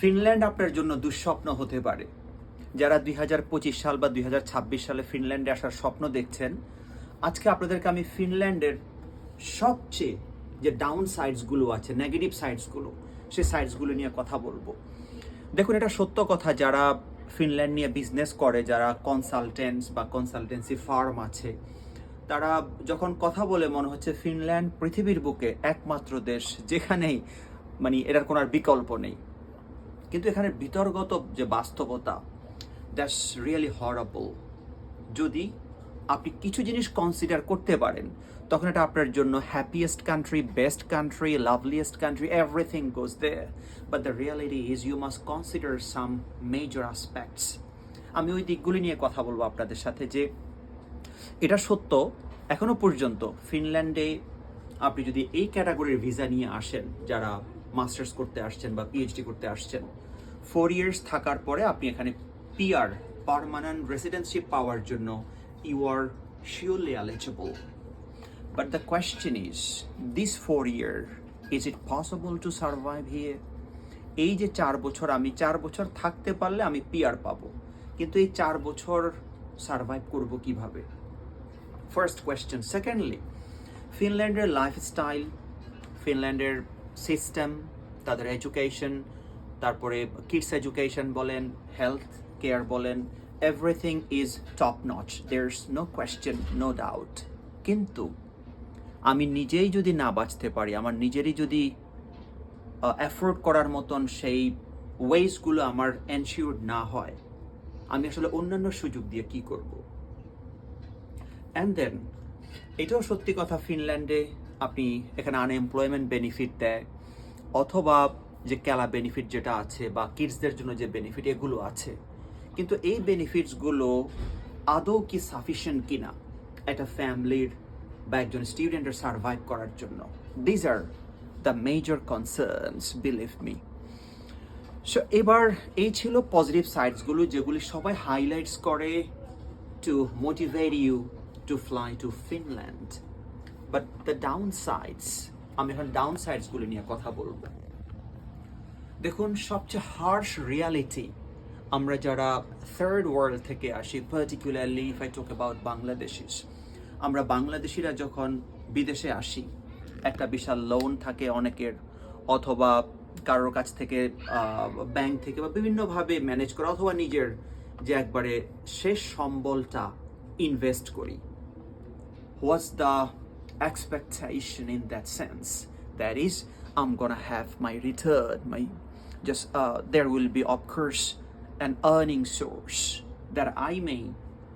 Finland আপনার জন্য দুঃস্বপ্ন হতে পারে। যারা দুই হাজার পঁচিশ সাল বা দুই হাজার ছাব্বিশ সালে ফিনল্যান্ডে আসার স্বপ্ন দেখছেন, আজকে আপনাদেরকে আমি ফিনল্যান্ডের সবচেয়ে যে ডাউন সাইডসগুলো আছে নেগেটিভ সাইডসগুলো সেই সাইডসগুলো নিয়ে কথা বলব। দেখুন, এটা সত্য কথা, যারা ফিনল্যান্ড নিয়ে বিজনেস করে, যারা কনসালটেন্টস বা কনসালটেন্সি ফার্ম আছে, তারা যখন কথা বলে, মনে হচ্ছে ফিনল্যান্ড পৃথিবীর বুকে একমাত্র দেশ যেখানেই মানে এটার কোনো আর বিকল্প নেই। কিন্তু এখানে বিতর্গত যে বাস্তবতা দ্যাটস রিয়েলি হরাবল যদি আপনি কিছু জিনিস কনসিডার করতে পারেন, তখন এটা আপনার জন্য happiest country best country loveliest country everything goes there but the reality is you must consider some major aspects আমি ওই দিকগুলি নিয়ে কথা বলব আপনাদের সাথে যে এটা সত্য, এখনও পর্যন্ত ফিনল্যান্ডে আপনি যদি এই ক্যাটাগরির ভিসা নিয়ে আসেন, যারা মাস্টার্স করতে আসছেন বা পিএইচডি করতে আসছেন ফোর ইয়ার্স থাকার পরে আপনি এখানে পিআর পারমানেন্ট রেসিডেন্সিপ পাওয়ার জন্য you are surely eligible but the question is this four year is it possible to survive here এই যে চার বছর, আমি চার বছর থাকতে পারলে আমি পিআর পাবো। কিন্তু এই চার বছর সার্ভাইভ করব কীভাবে? ফার্স্ট কোয়েশ্চেন সেকেন্ডলি ফিনল্যান্ডের লাইফস্টাইল ফিনল্যান্ডের সিস্টেম তাদের এডুকেশন তারপরে কিডস এডুকেশন বলেন হেলথ কেয়ার বলেন everything is top notch there's no question no doubt কিন্তু আমি নিজেই যদি না বাঁচতে পারি, আমার নিজেরই যদি অ্যাফোর্ড করার মতন সেই ওয়েজগুলো আমার এনশিওর না হয়, আমি আসলে অন্যান্য সুযোগ দিয়ে কি করব? অ্যান্ড দেন এটাও সত্যি কথা ফিনল্যান্ডে আপনি এখানে আনএমপ্লয়মেন্ট বেনিফিট দেয়, অথবা যে ক্যালা বেনিফিট যেটা আছে বা কিডসদের জন্য যে বেনিফিট এগুলো আছে, কিন্তু এই বেনিফিটসগুলো আদৌ কি সাফিসিয়েন্ট কিনা? একটা ফ্যামিলির বা একজন স্টুডেন্টের সার্ভাইভ করার জন্য। These are the major concerns believe me so এবার এই ছিল পজিটিভ সাইডসগুলো যেগুলি সবাই হাইলাইটস করে to motivate you to fly to Finland but the down sides আমি এখন ডাউন সাইডসগুলো নিয়ে কথা বলব। দেখুন, সবচেয়ে হার্শ রিয়ালিটি আমরা যারা থার্ড ওয়ার্ল্ড থেকে আসি particularly if I talk about Bangladeshis, আমরা বাংলাদেশিরা যখন বিদেশে আসি, একটা বিশাল লোন থাকে অনেকের, অথবা কারোর কাছ থেকে ব্যাংক থেকে বা বিভিন্নভাবে ম্যানেজ করা, অথবা নিজের যে একবারে শেষ সম্বলটা ইনভেস্ট করি। What's the expectation in that sense that is i'm gonna have my return my just uh, there will be of course an earning source that i may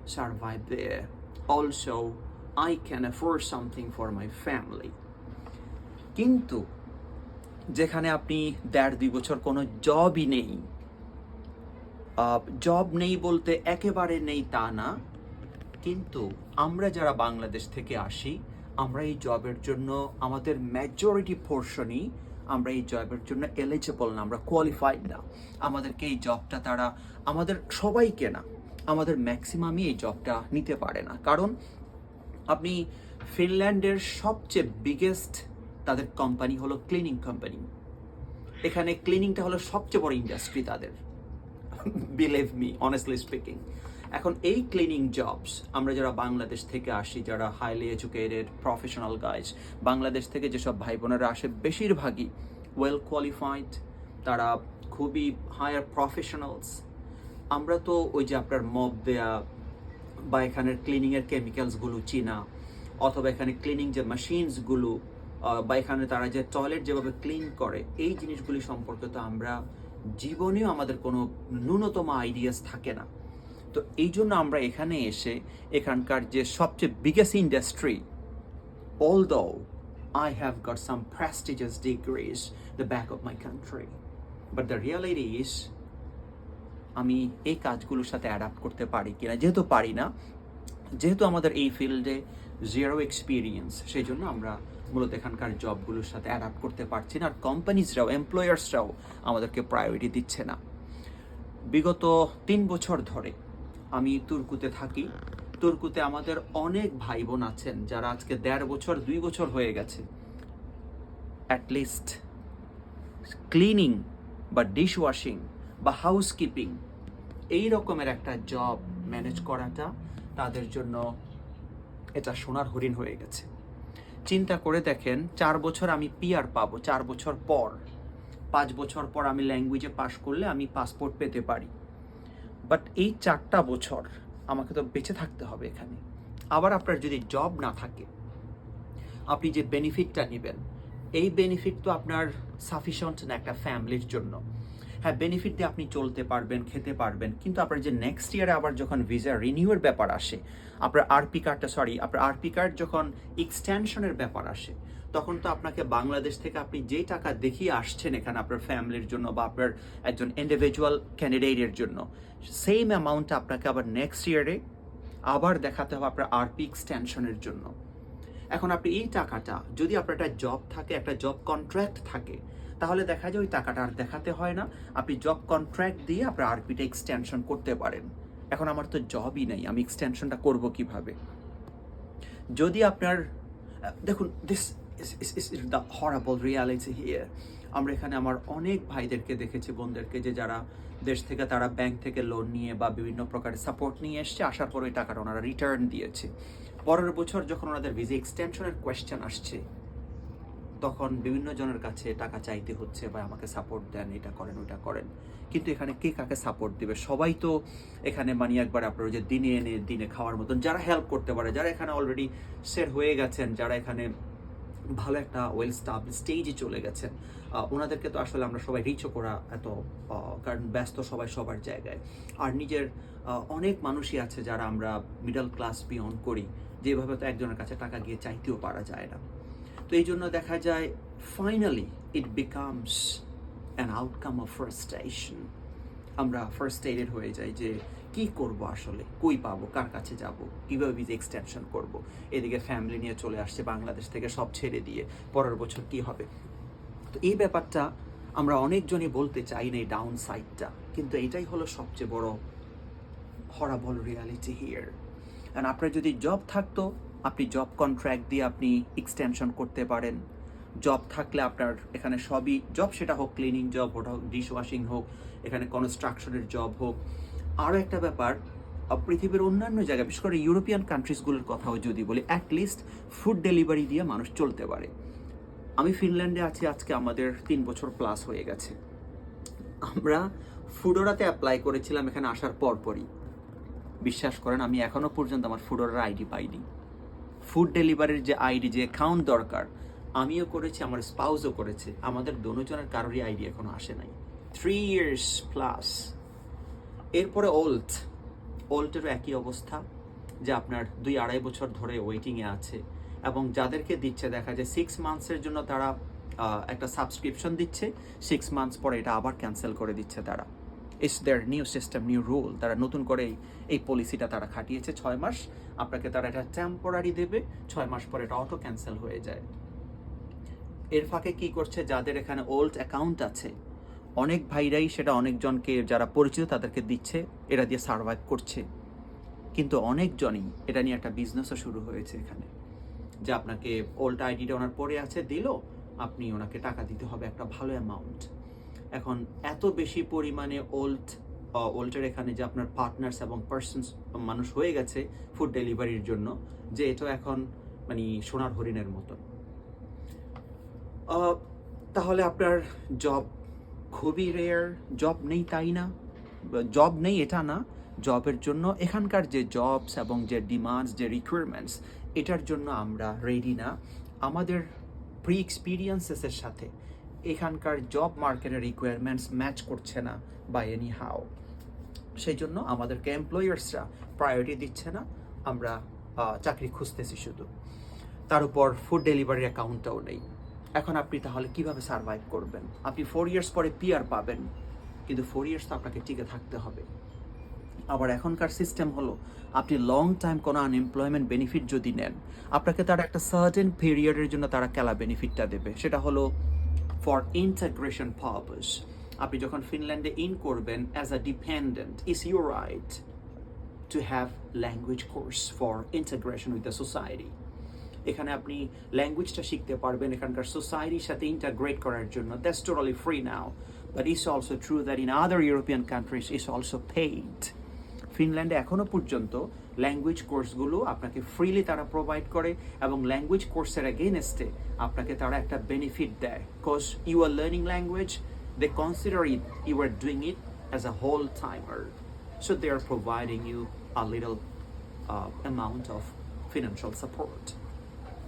survive there also i can afford something for my family কিন্তু যেখানে আপনি দেড় দুই বছর কোনো জবই নেই job নেই বলতে একেবারে নেই তা না কিন্তু আমরা যারা বাংলাদেশ থেকে আসি আমরা এই জবের জন্য আমাদের মেজরিটি পোর্শনই আমরা এই জবের জন্য এলিজিবল না, আমরা কোয়ালিফাইড না। আমাদেরকে এই জবটা তারা, আমাদের সবাইকে না, আমাদের ম্যাক্সিমামই এই জবটা নিতে পারে না। কারণ আপনি ফিনল্যান্ডের সবচেয়ে বিগেস্ট তাদের কোম্পানি হলো ক্লিনিং কোম্পানি এখানে ক্লিনিংটা হলো সবচেয়ে বড় ইন্ডাস্ট্রি তাদের। বিলিভ মি অনেস্টলি স্পিকিং এখন এই ক্লিনিং জবস আমরা যারা বাংলাদেশ থেকে আসি, যারা highly educated professional guys Bangladesh থেকে যেসব ভাই বোনেরা আসে, বেশিরভাগই ওয়েল কোয়ালিফাইড তারা খুবই হায়ার প্রফেশনালস আমরা তো ওই যে আপনার মব দেয়া বা এখানের ক্লিনিংয়ের কেমিক্যালসগুলো চিনা, অথবা এখানে ক্লিনিং যে মেশিনসগুলো বা এখানে তারা যে টয়লেট যেভাবে ক্লিন করে, এই জিনিসগুলি সম্পর্কে তো আমরা জীবনেও আমাদের কোনো ন্যূনতম আইডিয়াস থাকে না। তো এই জন্য আমরা এখানে এসে এখানকার যে সবচেয়ে biggest industry although I have got some prestigious degrees the back of my country but the reality is আমি এই কাজগুলোর সাথে অ্যাডাপ্ট করতে পারি কিনা, যেহেতু পারি না, যেহেতু আমাদের এই ফিল্ডে জিরো এক্সপিরিয়েন্স সেই জন্য আমরা মূলত এখানকার জবগুলোর সাথে অ্যাডাপ্ট করতে পারছি না, আর কোম্পানিজরাও এমপ্লয়ার্সরাও আমাদেরকে প্রায়োরিটি দিচ্ছে না। বিগত তিন বছর ধরে আমি তুর্কুতে থাকি। তুর্কুতে আমাদের অনেক ভাই বোন আছেন যারা আজকে দেড় বছর, দুই বছর হয়ে গেছে। অ্যাটলিস্ট ক্লিনিং বা ডিশ ওয়াশিং বা হাউসকিপিং এই রকমের একটা জব ম্যানেজ করাটা তাদের জন্য এটা সোনার হরিণ হয়ে গেছে। চিন্তা করে দেখেন, চার বছর আমি পিআর পাবো, চার বছর পর। পাঁচ বছর পর আমি ল্যাঙ্গুয়েজে পাশ করলে আমি পাসপোর্ট পেতে পারি। বাট এই চারটা বছর আমাকে তো বেঁচে থাকতে হবে এখানে। আবার আপনার যদি জব না থাকে, আপনি যে বেনিফিটটা নেবেন, এই বেনিফিট তো আপনার সাফিসিয়েন্ট না একটা ফ্যামিলির জন্য। হ্যাঁ বেনিফিট দিয়ে আপনি চলতে পারবেন, খেতে পারবেন, কিন্তু আপনার যে নেক্সট ইয়ারে আবার যখন ভিসা রিনিউয়ের ব্যাপার আসে, আপনার আরপি কার্ডটা সরি আপনার আরপি কার্ড যখন এক্সটেনশনের ব্যাপার আসে তখন তো আপনাকে বাংলাদেশ থেকে আপনি যে টাকা দেখিয়ে আসছেন এখানে আপনার ফ্যামিলির জন্য বা আপনার একজন ইন্ডিভিজুয়াল ক্যান্ডিডেটের জন্য সেম অ্যামাউন্ট আপনাকে আবার নেক্সট ইয়ারে আবার দেখাতে হবে আপনার আরপি এক্সটেনশনের জন্য। এখন আপনি এই টাকাটা, যদি আপনার একটা জব থাকে, একটা জব কন্ট্রাক্ট থাকে, তাহলে দেখা যায় ওই টাকাটা আর দেখাতে হয় না। আপনি জব কন্ট্রাক্ট দিয়ে আপনার আরপিটা এক্সটেনশন করতে পারেন। এখন আমার তো জবই নেই, আমি এক্সটেনশনটা করব কীভাবে? যদি আপনার দেখুন this is the horrible reality here আমরা এখানে আমার অনেক ভাইদেরকে দেখেছি, বোনদেরকে, যে যারা দেশ থেকে, তারা ব্যাংক থেকে লোন নিয়ে বা বিভিন্ন প্রকারের সাপোর্ট নিয়ে এসছে, আসার পর ওই টাকাটা ওনারা রিটার্ন দিয়েছে। পরের বছর যখন ওনাদের ভিসা এক্সটেনশনের কোয়েশ্চেন আসছে, তখন বিভিন্ন জনের কাছে টাকা চাইতে হচ্ছে বা আমাকে সাপোর্ট দেন, এটা করেন ওটা করেন। কিন্তু এখানে কে কাকে সাপোর্ট দিবে? সবাই তো এখানে মানে একবার আপনার যে দিনে এনে দিনে খাওয়ার মতন, যারা হেল্প করতে পারে, যারা এখানে অলরেডি সেট হয়ে গেছেন, যারা এখানে ভালো একটা ওয়েল স্টাব স্টেজে চলে গেছেন। ওনাদেরকে তো আসলে আমরা সবাই রিচও করা এত কারণ ব্যস্ত সবাই সবার জায়গায়। আর নিজের অনেক মানুষই আছে যারা আমরা মিডল ক্লাস বিয়ন করি, যেভাবে তো একজনের কাছে টাকা গিয়ে চাইতেও পারা যায় না। তো এই জন্য দেখা যায় finally it becomes an outcome of frustration আমরা ফার্স্ট ফার্স্টেডেড হয়ে যাই যে কি করব আসলে? কই পাবো? কার কাছে যাব? কীভাবে ভিজা এক্সটেনশন করব? এদিকে ফ্যামিলি নিয়ে চলে আসছে বাংলাদেশ থেকে সব ছেড়ে দিয়ে। পরের বছর কি হবে? তো এই ব্যাপারটা আমরা অনেকজনই বলতে চাই না এই ডাউন সাইডটা কিন্তু এটাই হলো সবচেয়ে বড় হরাবল রিয়ালিটি হিয়ার কারণ আপনার যদি জব থাকতো, আপনি জব কন্ট্রাক্ট দিয়ে আপনি এক্সটেনশন করতে পারেন। জব থাকলে আপনার এখানে সবই জব সেটা হোক ক্লিনিং জব ওটা হোক ডিশ ওয়াশিং হোক, এখানে কনস্ট্রাকশনের জব হোক আরও একটা ব্যাপার পৃথিবীর অন্যান্য জায়গায়, বিশেষ করে ইউরোপিয়ান কান্ট্রিজগুলোর কথাও যদি বলি অ্যাটলিস্ট ফুড ডেলিভারি দিয়ে মানুষ চলতে পারে। আমি ফিনল্যান্ডে আছি, আজকে আমাদের তিন বছর প্লাস হয়ে গেছে। আমরা ফুডোরাতে অ্যাপ্লাই করেছিলাম এখানে আসার পরপরই। বিশ্বাস করেন, আমি এখনও পর্যন্ত আমার ফুডোরার আইডি পাইনি। ফুড ডেলিভারির যে আইডি যে অ্যাকাউন্ট দরকার, আমিও করেছি, আমার স্পাউসও করেছে। আমাদের দোনোজনের কারোরই আইডি এখনও আসে নাই। থ্রি ইয়ার্স প্লাস এরপরে ওল্ট, ওল্টেরও একই অবস্থা, যে আপনার দুই আড়াই বছর ধরে ওয়েটিংয়ে আছে, এবং যাদেরকে দিচ্ছে দেখা যায় সিক্স মান্থসের জন্য তারা একটা সাবস্ক্রিপশন দিচ্ছে সিক্স মান্থস পরে এটা আবার ক্যান্সেল করে দিচ্ছে তারা। It's their new system new rule তারা নতুন করে এই- এই পলিসিটা তারা খাটিয়েছে ছয় মাস, আপনাকে তারা এটা টেম্পোরারি দেবে, ছয় মাস পরে এটা অটো ক্যান্সেল হয়ে যায়। এর ফাঁকে কি করছে, যাদের এখানে ওল্ড অ্যাকাউন্ট আছে অনেক ভাইরাই সেটা অনেকজনকে যারা পরিচিত তাদেরকে দিচ্ছে এটা দিয়ে সার্ভাইভ করছে। কিন্তু অনেকজনই এটা নিয়ে একটা বিজনেসও শুরু হয়েছে এখানে। যে আপনাকে ওল্ড আইডিটা ওনার পরে আছে, দিল, আপনি ওনাকে টাকা দিতে হবে একটা ভালো অ্যামাউন্ট এখন এত বেশি পরিমাণে ওল্ড ওল্ডের এখানে যে আপনার পার্টনার্স এবং পার্সনস মানুষ হয়ে গেছে ফুড ডেলিভারির জন্য, যে এটা এখন মানে সোনার হরিণের মতন তাহলে আপনার জব খুবই রেয়ার জব নেই তাই না? জব নেই এটা না জবের জন্য এখানকার যে জবস এবং যে ডিমান্ডস যে রিকোয়ারমেন্টস এটার জন্য আমরা রেডি না। আমাদের প্রি এক্সপিরিয়েন্সেসের সাথে এখানকার জব মার্কেটের রিকোয়ারমেন্টস ম্যাচ করছে না বা এনি হাও সেই জন্য আমাদেরকে এমপ্লয়ার্সরা প্রায়োরিটি দিচ্ছে না, আমরা চাকরি খুঁজতেছি শুধু। তার উপর ফুড ডেলিভারি অ্যাকাউন্টটাও নেই। এখন আপনি তাহলে কীভাবে সার্ভাইভ করবেন? আপনি ফোর ইয়ার্স পরে পিয়ার পাবেন, কিন্তু ফোর ইয়ার্স তো আপনাকে টিকে থাকতে হবে। আবার এখনকার সিস্টেম হলো, আপনি লং টাইম কোনো আনএমপ্লয়মেন্ট বেনিফিট যদি নেন, আপনাকে তারা একটা সার্টেন পিরিয়ডের জন্য তারা কেলা বেনিফিটটা দেবে। সেটা হলো ফর ইন্টাগ্রেশন পারপাস আপনি যখন ফিনল্যান্ডে ইন করবেন as a dependent is your right to have language course for integration with the society এখানে আপনি ল্যাঙ্গুয়েজটা শিখতে পারবেন এখানকার সোসাইটির সাথে ইন্টাগ্রেট করার জন্য। That's totally free now but it's also true that in other European countries, it's also paid. ফিনল্যান্ডে এখনও পর্যন্ত ল্যাঙ্গুয়েজ কোর্সগুলো আপনাকে ফ্রিলি তারা প্রোভাইড করে এবং ল্যাঙ্গুয়েজ কোর্সের এগেনস্টে আপনাকে তারা একটা বেনিফিট দেয়। Because you are learning language they consider it you are doing it as a whole timer so they are providing you a little amount of financial support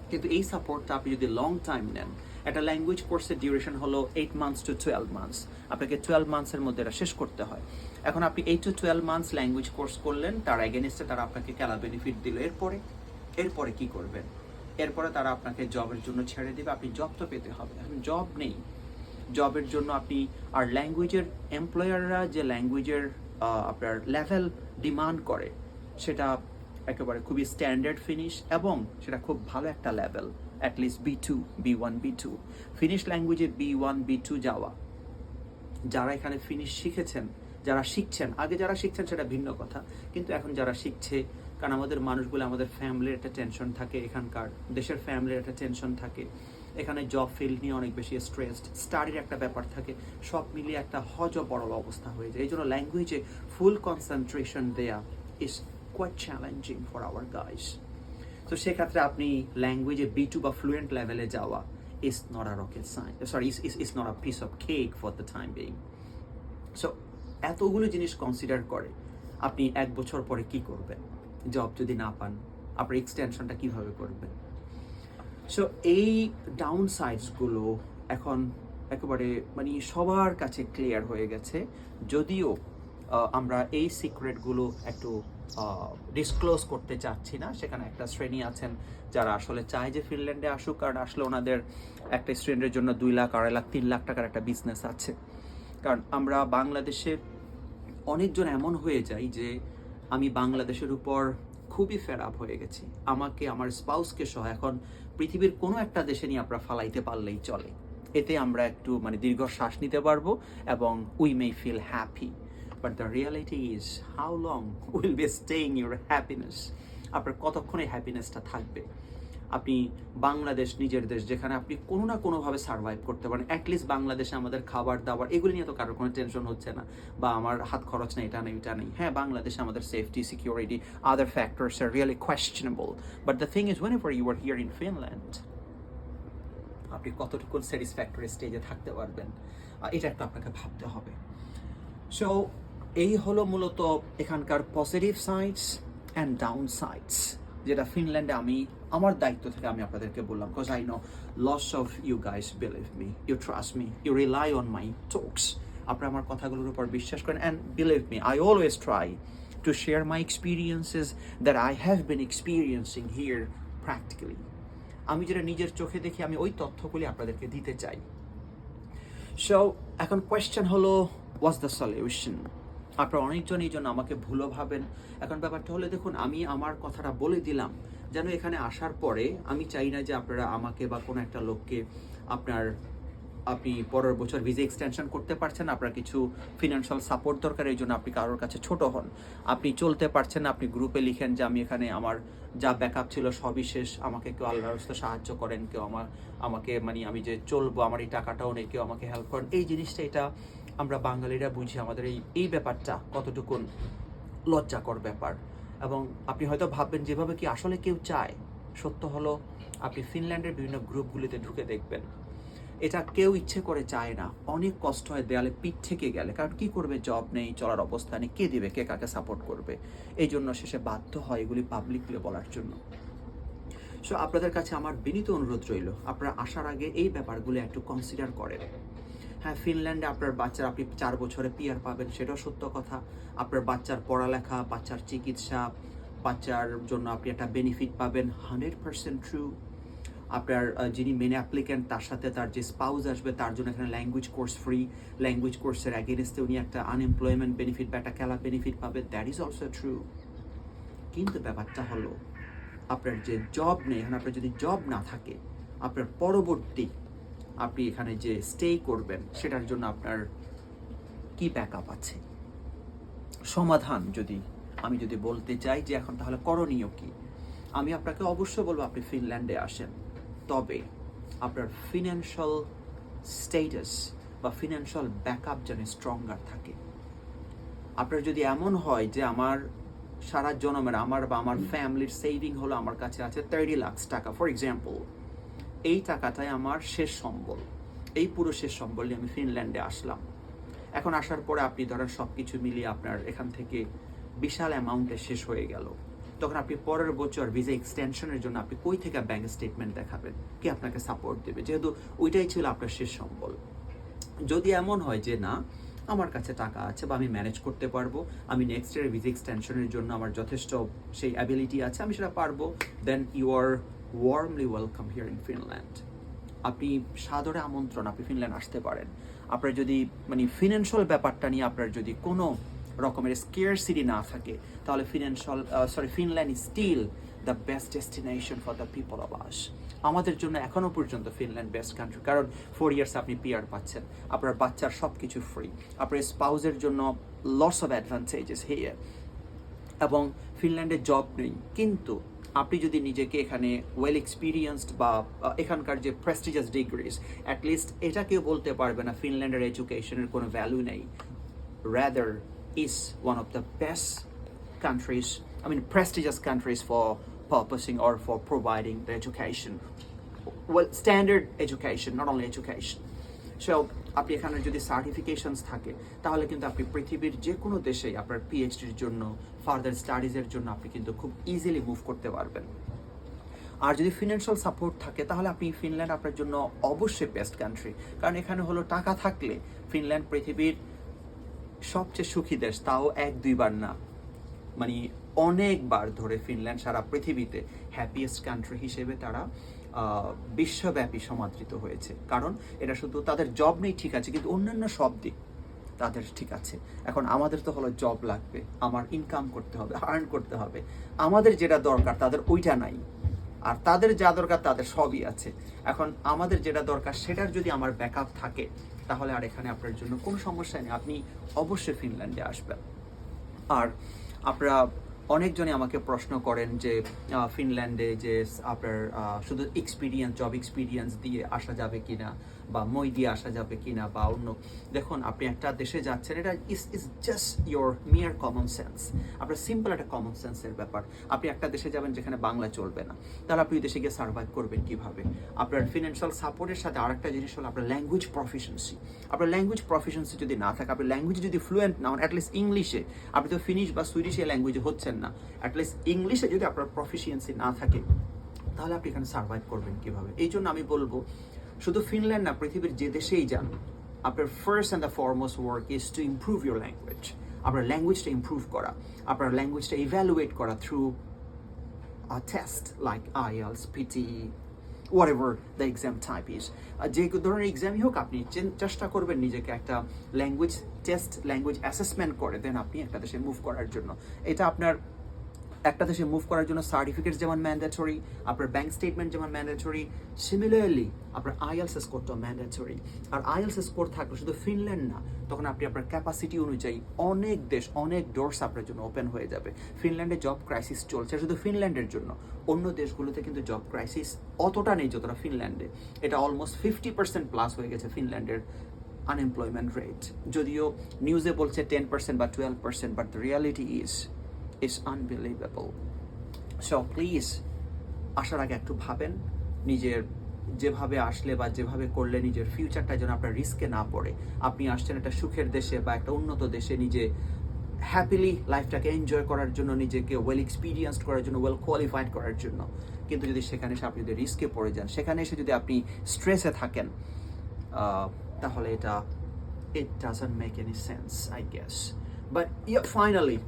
কিন্তু এই সাপোর্টটা আপনি যদি লং টাইম নেন, একটা ল্যাঙ্গুয়েজ কোর্সের duration হলো eight months to twelve months আপনাকে টুয়েলভ মান্থসের মধ্যে এটা শেষ করতে হয়। এখন আপনি eight to twelve months language course করলেন, তার এগেনস্টে তারা আপনাকে খেলা বেনিফিট দিল। এরপরে এরপরে কি করবেন? এরপরে তারা আপনাকে জবের জন্য ছেড়ে দেবে। আপনি জব তো পেতে হবে। এখন জব নেই। জবের জন্য আপনি, আর ল্যাঙ্গুয়েজের এমপ্লয়াররা যে ল্যাঙ্গুয়েজের আপনার লেভেল ডিমান্ড করে, সেটা একেবারে খুবই স্ট্যান্ডার্ড ফিনিশ এবং সেটা খুব ভালো একটা level at least B two B one B two finish ল্যাঙ্গুয়েজে বি ওয়ান বি টু যাওয়া। যারা এখানে ফিনিশ শিখেছেন, যারা শিখছেন, আগে যারা শিখছেন সেটা ভিন্ন কথা, কিন্তু এখন যারা শিখছে, কারণ আমাদের মানুষগুলো আমাদের ফ্যামিলির একটা টেনশন থাকে, এখানকার দেশের ফ্যামিলির একটা টেনশন থাকে। এখানে জব ফিল্ড নিয়ে অনেক বেশি স্ট্রেসড স্টাডির একটা ব্যাপার থাকে, সব মিলিয়ে একটা হজ বড় অবস্থা হয়ে যায়। এই জন্য ল্যাঙ্গুয়েজে ফুল কনসেন্ট্রেশন দেয়া is quite challenging for our guys তো সেক্ষেত্রে আপনি ল্যাঙ্গুয়েজে বি টু বা ফ্লুয়েন্ট লেভেলে যাওয়া is not a rocket science sorry is is not a piece of cake for the time being so এতগুলো জিনিস কনসিডার করে আপনি এক বছর পরে কি করবেন? জব যদি না পান, আপনার এক্সটেনশনটা কীভাবে করবেন? সো এই ডাউন সাইডসগুলো এখন একেবারে মানে সবার কাছে ক্লিয়ার হয়ে গেছে, যদিও আমরা এই সিক্রেটগুলো একটু ডিসক্লোজ করতে চাচ্ছি না। সেখানে একটা শ্রেণি আছেন যারা আসলে চায় যে ফিনল্যান্ডে আসুক, কারণ আসলে ওনাদের একটা স্টুডেন্টের জন্য দুই লাখ, আড়াই লাখ, তিন লাখ টাকার একটা বিজনেস আছে। কারণ আমরা বাংলাদেশে অনেকজন এমন হয়ে যাই যে আমি বাংলাদেশের উপর খুবই আপ হয়ে গেছি। আমাকে, আমার স্পাউসকে সহ এখন পৃথিবীর কোনো একটা দেশে নিয়ে আমরা ফালাইতে পারলেই চলে। এতে আমরা একটু মানে দীর্ঘ শ্বাস নিতে পারব এবং we may feel happy but the reality is how long will be staying your happiness আপনার কতক্ষণে হ্যাপিনেসটা থাকবে? আপনি বাংলাদেশ, নিজের দেশ, যেখানে আপনি কোনো না কোনোভাবে সার্ভাইভ করতে পারেন। অ্যাটলিস্ট বাংলাদেশে আমাদের খাবার দাবার, এগুলি নিয়ে তো কারোর কোনো টেনশন হচ্ছে না। বা আমার হাত খরচ নেই, এটা নেই এটা নেই। হ্যাঁ বাংলাদেশে আমাদের safety security other factors are really questionable but the thing is whenever you are here in Finland আপনি কতটুকু স্যাটিসফ্যাক্টরি স্টেজে থাকতে পারবেন? এটা একটু আপনাকে ভাবতে হবে। সো এই হলো মূলত এখানকার positive sides and down sides যেটা ফিনল্যান্ডে আমি, আমার দায়িত্ব থেকে আমি আপনাদেরকে বললাম because I know lots of you guys believe me you trust me you rely on my talks আপনারা আমার কথাগুলোর উপর বিশ্বাস করেন and believe me I always try to share my experiences that I have been experiencing here practically আমি যেটা নিজের চোখে দেখি, আমি ওই তথ্যগুলি আপনাদেরকে দিতে চাই। সো এখন কোয়েশ্চেন হলো ওয়াজ দ্য সলিউশন আপনারা অনেকজন এই জন্য আমাকে ভুলও ভাবেন। এখন ব্যাপারটা হলে, দেখুন, আমি আমার কথাটা বলে দিলাম, যেন এখানে আসার পরে আমি চাই না যে আপনারা আমাকে বা কোনো একটা লোককে আপনার, আপনি পরের বছর ভিসা এক্সটেনশন করতে পারছেন, আপনার কিছু ফিনান্সিয়াল সাপোর্ট দরকার, এই জন্য আপনি কারোর কাছে ছোট হন। আপনি চলতে পারছেন আপনি গ্রুপে লিখেন যে আমি এখানে আমার যা ব্যাকআপ ছিল সবই শেষ, আমাকে কেউ আল্লাহর সাহায্য করেন, কেউ আমার, আমাকে মানে আমি যে চলবো, আমার এই টাকাটাও নেই, কেউ আমাকে হেল্প করেন। এই জিনিসটা, এটা আমরা বাঙালিরা বুঝি আমাদের এই এই ব্যাপারটা কতটুকুন লজ্জাকর ব্যাপার। এবং আপনি হয়তো ভাববেন, যেভাবে কি আসলে কেউ চায়, সত্য হলো আপনি ফিনল্যান্ডের বিভিন্ন গ্রুপগুলিতে ঢুকে দেখবেন। এটা কেউ ইচ্ছে করে চায় না। অনেক কষ্ট হয় দেয়ালে পিঠ থেকে গেলে। কারণ কি করবে? জব নেই, চলার অবস্থা নেই। কে দেবে? কে কাকে সাপোর্ট করবে? এই জন্য শেষে বাধ্য হয় এগুলি পাবলিকলি বলার জন্য। সো আপনাদের কাছে আমার বিনীত অনুরোধ রইল, আপনারা আসার আগে এই ব্যাপারগুলো একটু কনসিডার করেন। হ্যাঁ ফিনল্যান্ডে আপনার বাচ্চার, আপনি চার বছরে পিয়ার পাবেন, সেটাও সত্য কথা। আপনার বাচ্চার পড়ালেখা, বাচ্চার চিকিৎসা, বাচ্চার জন্য আপনি একটা বেনিফিট পাবেন হান্ড্রেড পার্সেন্ট ট্রু আপনার যিনি মেন অ্যাপ্লিক্যান্ট তার সাথে তার যে স্পাউস আসবে, তার জন্য এখানে ল্যাঙ্গুয়েজ কোর্স ফ্রি ল্যাঙ্গুয়েজ কোর্সের অ্যাগেনস্টে উনি একটা আনএমপ্লয়মেন্ট বেনিফিট বা একটা খেলা বেনিফিট পাবে দ্যাট ইজ অলসো ট্রু কিন্তু ব্যাপারটা হলো, আপনার যে জব নেই, এখন আপনার যদি জব না থাকে, আপনার পরবর্তী আপনি এখানে যে স্টে করবেন সেটার জন্য আপনার কি ব্যাকআপ আছে? সমাধান যদি আমি যদি বলতে চাই যে এখন তাহলে করণীয় কি? আমি আপনাকে অবশ্যই বলব আপনি ফিনল্যান্ডে আসেন। তবে আপনার ফিনান্সিয়াল স্টেটাস বা ফিনান্সিয়াল ব্যাকআপ যেন স্ট্রঙ্গার থাকে। আপনার যদি এমন হয় যে আমার সারা জনমের আমার বা আমার ফ্যামিলির সেভিং হলো আমার কাছে আছে থার্টি লাখ টাকা ফর এক্সাম্পল এই টাকাটাই আমার শেষ সম্বল। এই পুরো শেষ সম্বল নিয়ে আমি ফিনল্যান্ডে আসলাম। এখন আসার পরে আপনি ধরেন সব কিছু মিলিয়ে আপনার এখান থেকে বিশাল অ্যামাউন্টে শেষ হয়ে গেল। তখন আপনি পরের বছর ভিসা এক্সটেনশনের জন্য আপনি কই থেকে ব্যাংক স্টেটমেন্ট দেখাবেন? কে আপনাকে সাপোর্ট দেবে? যেহেতু ওইটাই ছিল আপনার শেষ সম্বল। যদি এমন হয় যে না, আমার কাছে টাকা আছে বা আমি ম্যানেজ করতে পারব, আমি নেক্সট ইয়ার ভিসা এক্সটেনশনের জন্য আমার যথেষ্ট সেই অ্যাবিলিটি আছে, আমি সেটা পারব then you are warmly welcome here in Finland আপনি সাদরে আমন্ত্রণ আপনি ফিনল্যান্ড আসতে পারেন। আপনার যদি মানে ফিনান্সিয়াল ব্যাপারটা নিয়ে আপনার যদি কোনো রকমের স্কেয়ারসিটি না থাকে, তাহলে financial sorry Finland is still the best destination for the people of us আমাদের জন্য এখনও পর্যন্ত ফিনল্যান্ড বেস্ট কান্ট্রি কারণ ফোর ইয়ার্স আপনি পিয়ার পাচ্ছেন। আপনার বাচ্চার সব কিছু ফ্রি আপনার স্পাউজের জন্য লস অফ অ্যাডভান্টেজেস হিয়ার এবং ফিনল্যান্ডে জব নেই, কিন্তু আপনি যদি নিজেকে এখানে ওয়েল এক্সপিরিয়েন্সড বা এখানকার যে প্রেস্টিজিয়াস ডিগ্রিস অ্যাটলিস্ট এটা কেউ বলতে পারবে না ফিনল্যান্ডের এডুকেশনের কোনো ভ্যালু নেই। Rather is one of the best countries I mean prestigious countries for purposing or for providing the education well standard education not only education সে আপনি এখানে যদি সার্টিফিকেশনস থাকে, তাহলে কিন্তু আপনি পৃথিবীর যে কোনো দেশেই আপনার পিএইচডির জন্য ফার্দার স্টাডিজের জন্য আপনি কিন্তু খুব ইজিলি মুভ করতে পারবেন। আর যদি ফিনান্সিয়াল সাপোর্ট থাকে, তাহলে আপনি ফিনল্যান্ড আপনার জন্য অবশ্যই বেস্ট কান্ট্রি কারণ এখানে হলো টাকা থাকলে ফিনল্যান্ড পৃথিবীর সবচেয়ে সুখী দেশ, তাও এক দুইবার না। মানে অনেকবার ধরে ফিনল্যান্ড সারা পৃথিবীতে হ্যাপিয়েস্ট কান্ট্রি হিসেবে তারা বিশ্বব্যাপী সমাদৃত হয়েছে। কারণ এটা শুধু তাদের জব নেই, ঠিক আছে, কিন্তু অন্যান্য সব দিক। তাদের ঠিক আছে। এখন আমাদের তো হলো জব লাগবে, আমার ইনকাম করতে হবে আর্ন করতে হবে। আমাদের যেটা দরকার তাদের ওইটা নাই। আর তাদের যা দরকার তাদের সবই আছে। এখন আমাদের যেটা দরকার সেটার যদি আমার ব্যাকআপ থাকে, তাহলে আর এখানে আপনার জন্য কোনো সমস্যা নেই। আপনি অবশ্যই ফিনল্যান্ডে আসবেন। আর আপনারা অনেকজনে আমাকে প্রশ্ন করেন যে ফিনল্যান্ডে যে আপনার শুধু এক্সপিরিয়েন্স জব এক্সপিরিয়েন্স দিয়ে আসা যাবে কিনা। বা মই দিয়ে আসা যাবে কিনা বা অন্য, দেখুন, আপনি একটা দেশে যাচ্ছেন, এটা is is just your mere common sense আপনার সিম্পল একটা কমন সেন্সের ব্যাপার। আপনি একটা দেশে যাবেন যেখানে বাংলা চলবে না। তাহলে আপনি ওই দেশে গিয়ে সার্ভাইভ করবেন কীভাবে? আপনার ফিনান্সিয়াল সাপোর্টের সাথে আরেকটা জিনিস হলো আপনার ল্যাঙ্গুয়েজ প্রফিসিয়েন্সি আপনার ল্যাঙ্গুয়েজ প্রফিসিয়েন্সি যদি না থাকে আপনার ল্যাঙ্গুয়েজ যদি ফ্লুয়েন্ট না হন অ্যাটলিস্ট ইংলিশে আপনি তো ফিনিশ বা সুইডিশে ল্যাঙ্গুয়েজে হচ্ছেন না। অ্যাটলিস্ট ইংলিশে যদি আপনার প্রফিসিয়েন্সি না থাকে, তাহলে আপনি এখানে সার্ভাইভ করবেন কীভাবে? এই জন্য আমি বলব শুধু ফিনল্যান্ড না পৃথিবীর যে দেশেই যান আপনার first and the foremost work is to improve your language আপনার ল্যাঙ্গুয়েজটা ইমপ্রুভ করা আপনার ল্যাঙ্গুয়েজটা ইভ্যালুয়েট করা through a test like IELTS, PTE, whatever the exam type is. আর যে ধরনের এক্সামই হোক আপনি চেষ্টা করবেন নিজেকে একটা ল্যাঙ্গুয়েজ টেস্ট ল্যাঙ্গুয়েজ অ্যাসেসমেন্ট করে দেন আপনি একটা দেশে মুভ করার জন্য এটা আপনার একটা দেশে মুভ করার জন্য সার্টিফিকেট যেমন ম্যান্ডেটরি আপনার ব্যাংক স্টেটমেন্ট যেমন ম্যান্ডেটরি সিমিলারলি আপনার আইএলস স্কোরটাও ম্যান্ডেটরি আর আইএলস স্কোর থাকলে শুধু ফিনল্যান্ড না, তখন আপনি আপনার ক্যাপাসিটি অনুযায়ী অনেক দেশ, অনেক ডোরস আপনার জন্য ওপেন হয়ে যাবে। ফিনল্যান্ডে জব ক্রাইসিস চলছে শুধু ফিনল্যান্ডের জন্য, অন্য দেশগুলোতে কিন্তু জব ক্রাইসিস অতটা নেই যতটা ফিনল্যান্ডে এটা অলমোস্ট ফিফটি পার্সেন্ট প্লাস হয়ে গেছে ফিনল্যান্ডের আনএমপ্লয়মেন্ট রেট যদিও নিউজে বলছে টেন পার্সেন্ট বা twelve percent but reality is is unbelievable so please আসার আগে একটু ভাবেন নিজের যেভাবে আসলে বা যেভাবে করলে নিজের ফিউচারটা যেন আপনার রিস্কে না পড়ে। আপনি আসছেন একটা সুখের দেশে বা একটা উন্নত দেশে নিজে হ্যাপিলি লাইফটাকে এনজয় করার জন্য নিজেকে ওয়েল এক্সপিরিয়েন্সড করার জন্য ওয়েল কোয়ালিফাইড করার জন্য। কিন্তু যদি সেখানে এসে আপনি যদি রিস্কে পড়ে যান সেখানে এসে যদি আপনি স্ট্রেসে থাকেন তাহলে এটা doesn't make any sense, I guess. But yeah, finally,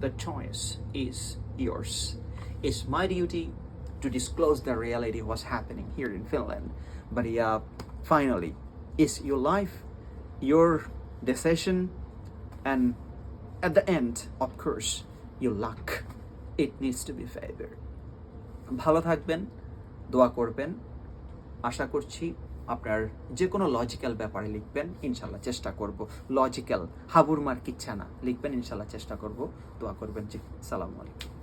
the choice is yours. It's my duty to disclose the reality of what's happening here in Finland. But yeah, finally, it's your life, your decision, and at the end, of course, your luck. It needs to be favored. ভালো থাকবেন দোয়া করবেন আশা করছি আপনার যে কোনো logical ব্যাপারে লিখবেন, ইনশাল্লাহ চেষ্টা করব। লজিক্যাল হাবুর মার কিচ্ছা না। লিখবেন, ইনশাল্লাহ চেষ্টা করব। দোয়া করবেন জি। সালামু আলাইকুম।